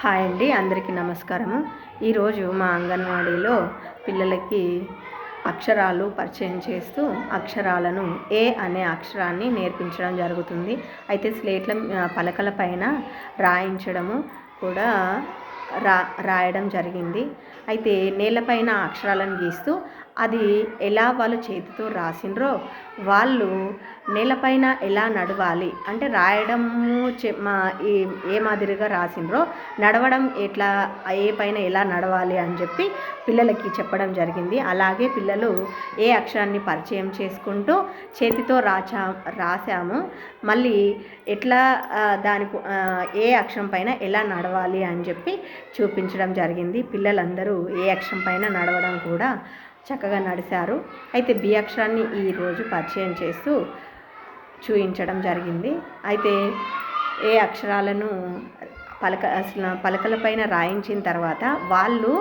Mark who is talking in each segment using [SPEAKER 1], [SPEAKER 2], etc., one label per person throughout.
[SPEAKER 1] Hi అండి అందరికీ నమస్కారము. ఈరోజు మా అంగన్వాడీలో పిల్లలకి అక్షరాలు పరిచయం చేస్తూ అక్షరాలను ఏ అనే అక్షరాన్ని నేర్పించడం జరుగుతుంది. అయితే స్లేట్ల పలకల పైన రాయించడము కూడా రా రాయడం జరిగింది. అయితే నేలపైన అక్షరాలను గీస్తూ అది ఎలా వాళ్ళు చేతితో రాసిండ్రో వాళ్ళు నేలపైన ఎలా నడవాలి అంటే రాయడము మా ఏ మాదిరిగా రాసిండ్రో నడవడం ఎట్లా ఏ పైన ఎలా నడవాలి అని చెప్పి పిల్లలకి చెప్పడం జరిగింది. అలాగే పిల్లలు ఏ అక్షరాన్ని పరిచయం చేసుకుంటూ చేతితో రాచా రాసాము మళ్ళీ ఎట్లా దాని ఏ అక్షరం పైన ఎలా నడవాలి అని చెప్పి చూపించడం జరిగింది. పిల్లలందరూ ఏ అక్షరం పైన నడవడం కూడా చక్కగా నడిచారు అయితే బి అక్షరాన్ని ఈరోజు పరిచయం చేస్తూ చూపించడం జరిగింది. అయితే ఏ అక్షరాలను పలక అసలు పలకలపైన రాయించిన తర్వాత వాళ్ళు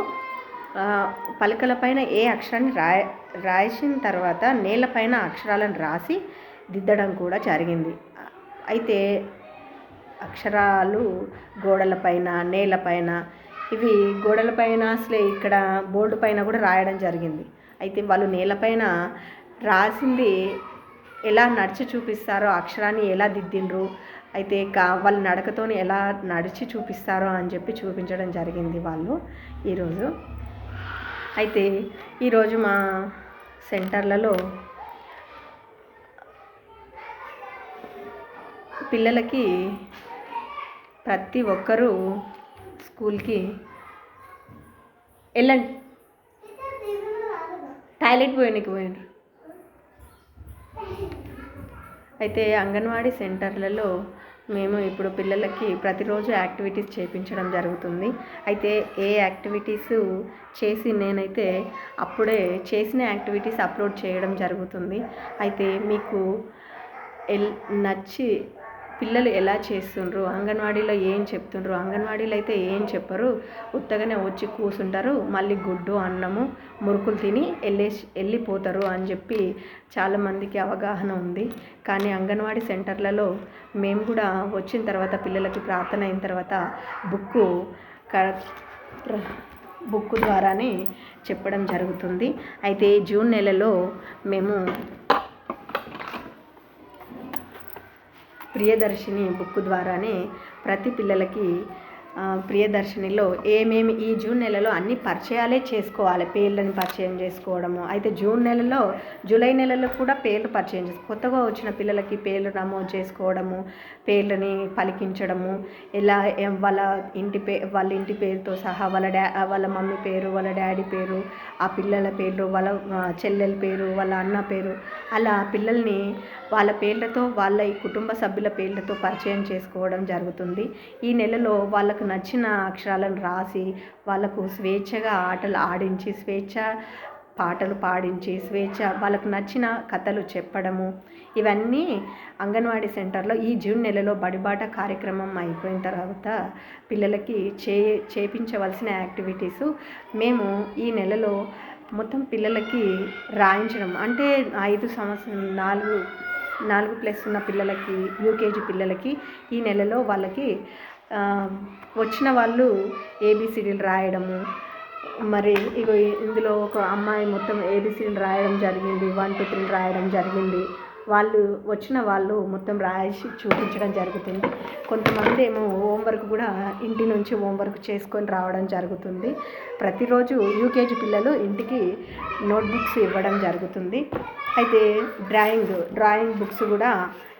[SPEAKER 1] పలకలపైన ఏ అక్షరాన్ని రాయ రాయించిన తర్వాత నేలపైన అక్షరాలను రాసి దిద్దడం కూడా జరిగింది. అయితే అక్షరాలు గోడలపైన నేలపైన ఇవి గోడలపైన అసలే ఇక్కడ బోర్డు పైన కూడా రాయడం జరిగింది. అయితే వాళ్ళు నేలపైన రాసింది ఎలా నడిచి చూపిస్తారో అక్షరాన్ని ఎలా దిద్దిండ్రు అయితే కా వాళ్ళ నడకతోని ఎలా నడిచి చూపిస్తారో అని చెప్పి చూపించడం జరిగింది వాళ్ళు ఈరోజు. అయితే ఈరోజు మా సెంటర్లలో పిల్లలకి ప్రతి ఒక్కరూ స్కూల్కి వెళ్ళండి. టాయిలెట్ పోయడానికి పోయినారు. అయితే అంగన్వాడీ సెంటర్లలో మేము ఇప్పుడు పిల్లలకి ప్రతిరోజు యాక్టివిటీస్ చేయించడం జరుగుతుంది. అయితే ఏ యాక్టివిటీస్ చేసి నేనైతే అప్పుడే చేసిన యాక్టివిటీస్ అప్లోడ్ చేయడం జరుగుతుంది. అయితే మీకు ఎల్ నచ్చి పిల్లలు ఎలా చేస్తుండ్రు? అంగన్వాడీలో ఏం చెప్తుండ్రు? అంగన్వాడీలో అయితే ఏం చెప్పరు. ఉత్తగానే వచ్చి కూర్చుంటారు మళ్ళీ గుడ్డు అన్నము మురుకులు తిని వెళ్ళేసి వెళ్ళిపోతారు అని చెప్పి చాలామందికి అవగాహన ఉంది. కానీ అంగన్వాడీ సెంటర్లలో మేము కూడా వచ్చిన తర్వాత పిల్లలకి ప్రార్థన అయిన తర్వాత బుక్కు క బుక్ ద్వారానే చెప్పడం జరుగుతుంది. అయితే జూన్ నెలలో మేము ప్రియదర్శిని బుక్ ద్వారానే ప్రతి పిల్లలకి ప్రియదర్శినిలో ఏమేమి ఈ జూన్ నెలలో అన్ని పరిచయాలే చేసుకోవాలి. పేర్లని పరిచయం చేసుకోవడము. అయితే జూన్ నెలలో జూలై నెలలో కూడా పేర్లు పరిచయం చేసుకో కొత్తగా వచ్చిన పిల్లలకి పేర్లు నమోదు చేసుకోవడము పేర్లని పలికించడము ఎలా వాళ్ళ ఇంటి పే వాళ్ళ ఇంటి పేరుతో సహా వాళ్ళ డా వాళ్ళ మమ్మీ పేరు వాళ్ళ డాడీ పేరు ఆ పిల్లల పేర్లు వాళ్ళ చెల్లెల పేరు వాళ్ళ అన్న పేరు అలా పిల్లల్ని వాళ్ళ పేర్లతో వాళ్ళ ఈ కుటుంబ సభ్యుల పేర్లతో పరిచయం చేసుకోవడం జరుగుతుంది. ఈ నెలలో వాళ్ళకు నచ్చిన అక్షరాలను రాసి వాళ్ళకు స్వేచ్ఛగా ఆటలు ఆడించి స్వేచ్ఛ పాటలు పాడించి స్వేచ్ఛ వాళ్ళకు నచ్చిన కథలు చెప్పడము ఇవన్నీ అంగన్వాడీ సెంటర్లో ఈ జూన్ నెలలో బడిబాట కార్యక్రమం అయిపోయిన తర్వాత పిల్లలకి చే చేపించవలసిన యాక్టివిటీస్ మేము ఈ నెలలో మొత్తం పిల్లలకి రాయించడం. అంటే ఐదు సంవత్సరం నాలుగు నాలుగు ప్లస్ ఉన్న పిల్లలకి యూకేజీ పిల్లలకి ఈ నెలలో వాళ్ళకి వచ్చిన వాళ్ళు ఏబిసిడీలు రాయడము. మరి ఇగో ఇందులో ఒక అమ్మాయి మొత్తం ఏబిసిడీలు రాయడం జరిగింది వన్ టూ త్రీ రాయడం జరిగింది. వాళ్ళు వచ్చిన వాళ్ళు మొత్తం రాసి చూపించడం జరుగుతుంది. కొంతమంది ఏమో హోంవర్క్ కూడా ఇంటి నుంచి హోంవర్క్ చేసుకొని రావడం జరుగుతుంది. ప్రతిరోజు యూకేజీ పిల్లలు ఇంటికి నోట్బుక్స్ ఇవ్వడం జరుగుతుంది. అయితే డ్రాయింగ్ డ్రాయింగ్ బుక్స్ కూడా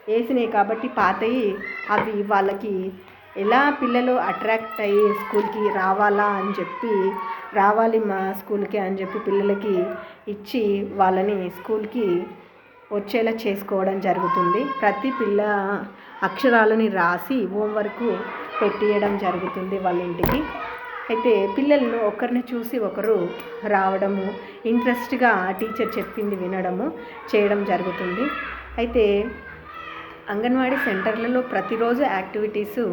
[SPEAKER 1] వేసినాయి కాబట్టి పాతయి. అవి వాళ్ళకి ఎలా పిల్లలు అట్రాక్ట్ అయ్యి స్కూల్కి రావాలా అని చెప్పి రావాలి మా స్కూల్కి అని చెప్పి పిల్లలకి ఇచ్చి వాళ్ళని స్కూల్కి వచ్చేలా చేసుకోవడం జరుగుతుంది. ప్రతి పిల్ల అక్షరాలని రాసి హోంవర్క్ పెట్టియడం జరుగుతుంది వాళ్ళ ఇంటికి. అయితే పిల్లలను ఒకరిని చూసి ఒకరు రావడము ఇంట్రెస్ట్గా టీచర్ చెప్పింది వినడము చేయడం జరుగుతుంది. అయితే అంగన్వాడీ సెంటర్లలో ప్రతిరోజు యాక్టివిటీసు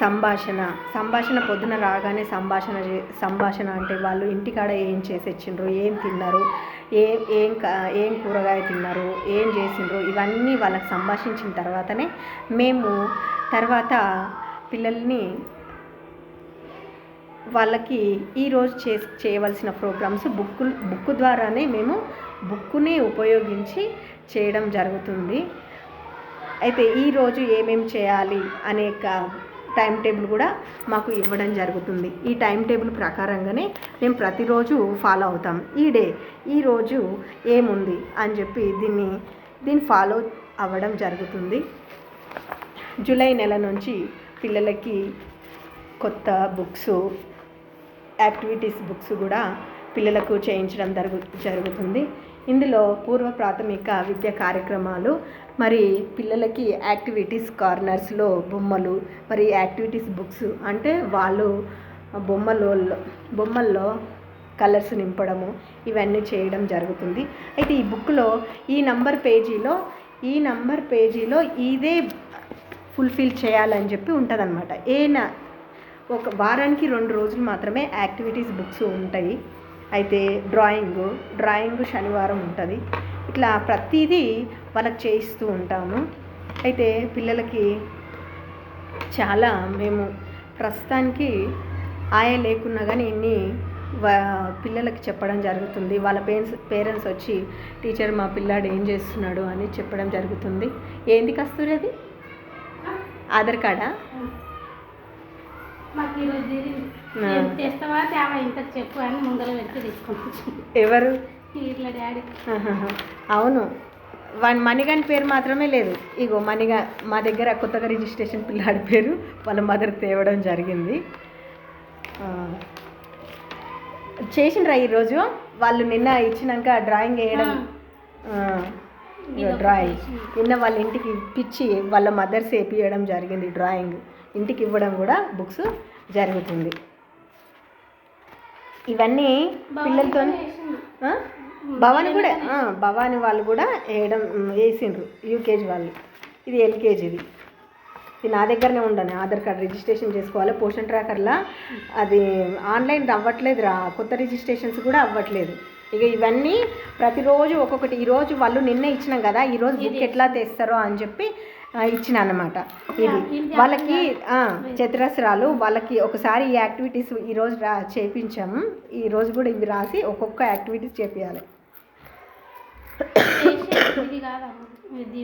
[SPEAKER 1] సంభాషణ. సంభాషణ పొద్దున రాగానే సంభాషణ చే- సంభాషణ అంటే వాళ్ళు ఇంటికాడ ఏం చేసిచ్చిండ్రు ఏం తిన్నారు ఏం ఏం ఏం కూరగాయ తిన్నారు ఏం చేసిండ్రు ఇవన్నీ వాళ్ళకి సంభాషించిన తర్వాతనే మేము తర్వాత పిల్లల్ని వాళ్ళకి ఈరోజు చే చేయవలసిన ప్రోగ్రామ్స్ బుక్ బుక్ ద్వారానే మేము బుక్కుని ఉపయోగించి చేయడం జరుగుతుంది. అయితే ఈరోజు ఏమేమి చేయాలి అనేక టైం టేబుల్ కూడా మాకు ఇవ్వడం జరుగుతుంది. ఈ టైం టేబుల్ ప్రకారంగానే మేము ప్రతిరోజు ఫాలో అవుతాం. ఈ డే ఈరోజు ఏముంది అని చెప్పి దీన్ని దీన్ని ఫాలో అవ్వడం జరుగుతుంది. జూలై నెల నుంచి పిల్లలకి కొత్త బుక్స్ యాక్టివిటీస్ బుక్స్ కూడా పిల్లలకు చేయించడం జరుగు జరుగుతుంది. ఇందులో పూర్వ ప్రాథమిక విద్య కార్యక్రమాలు మరి పిల్లలకి యాక్టివిటీస్ కార్నర్స్లో బొమ్మలు మరి యాక్టివిటీస్ బుక్స్ అంటే వాళ్ళు బొమ్మలో బొమ్మల్లో కలర్స్ నింపడము ఇవన్నీ చేయడం జరుగుతుంది. అయితే ఈ బుక్లో ఈ నంబర్ పేజీలో ఈ నంబర్ పేజీలో ఇదే ఫుల్ఫిల్ చేయాలని చెప్పి ఉంటుందన్నమాట. ఏ ఒక వారానికి రెండు రోజులు మాత్రమే యాక్టివిటీస్ బుక్స్ ఉంటాయి. అయితే డ్రాయింగు డ్రాయింగ్ శనివారం ఉంటుంది. ఇట్లా ప్రతిదీ వాళ్ళకి చేయిస్తూ ఉంటాము. అయితే పిల్లలకి చాలా మేము ప్రస్తుతానికి ఆయా లేకున్నా కానీ ఇన్ని పిల్లలకి చెప్పడం జరుగుతుంది. వాళ్ళ పేరెంట్స్ పేరెంట్స్ వచ్చి టీచర్ మా పిల్లాడు ఏం చేస్తున్నాడు? అని చెప్పడం జరుగుతుంది. ఏంది కస్తూరి అది? ఆధార్ కార్డా? ఎవరు. అవును. వన్ మణిగన్ పేరు మాత్రమే లేదు. ఇగో మణిగా మా దగ్గర కొత్తగా రిజిస్ట్రేషన్ పిల్లాడి పేరు వాళ్ళ మదర్ తేవడం జరిగింది. చేసిండ్రా ఈరోజు? వాళ్ళు నిన్న ఇచ్చినాక డ్రాయింగ్ వేయడం. డ్రాయింగ్. నిన్న వాళ్ళ ఇంటికి ఇప్పించి వాళ్ళ మదర్స్ వేపియడం జరిగింది డ్రాయింగ్. ఇంటికి ఇవ్వడం కూడా బుక్స్ జరుగుతుంది. ఇవన్నీ పిల్లలతో? భవాని కూడా భవాని వాళ్ళు కూడా వేయడం వేసిండ్రు యూకేజీ వాళ్ళు. ఇది ఎల్కేజీది ఇది. నా దగ్గరనే ఉండను ఆధార్ కార్డ్ రిజిస్ట్రేషన్ చేసుకోవాలి. పోషన్ ట్రాకర్లా అది ఆన్లైన్ అవ్వట్లేదు రా కొత్త రిజిస్ట్రేషన్స్ కూడా అవ్వట్లేదు. ఇక ఇవన్నీ ప్రతిరోజు ఒక్కొక్కటి. ఈరోజు వాళ్ళు నిన్న ఇచ్చినాం కదా ఈరోజు బుక్ ఎట్లా తెస్తారో అని చెప్పి ఇచ్చిన అన్నమాట ఇది. వాళ్ళకి చతురస్రాలు వాళ్ళకి ఒకసారి ఈ యాక్టివిటీస్ ఈరోజు రా చేయించాము ఈరోజు కూడా ఇవి రాసి ఒక్కొక్క యాక్టివిటీస్ చేపించాలి
[SPEAKER 2] ఇది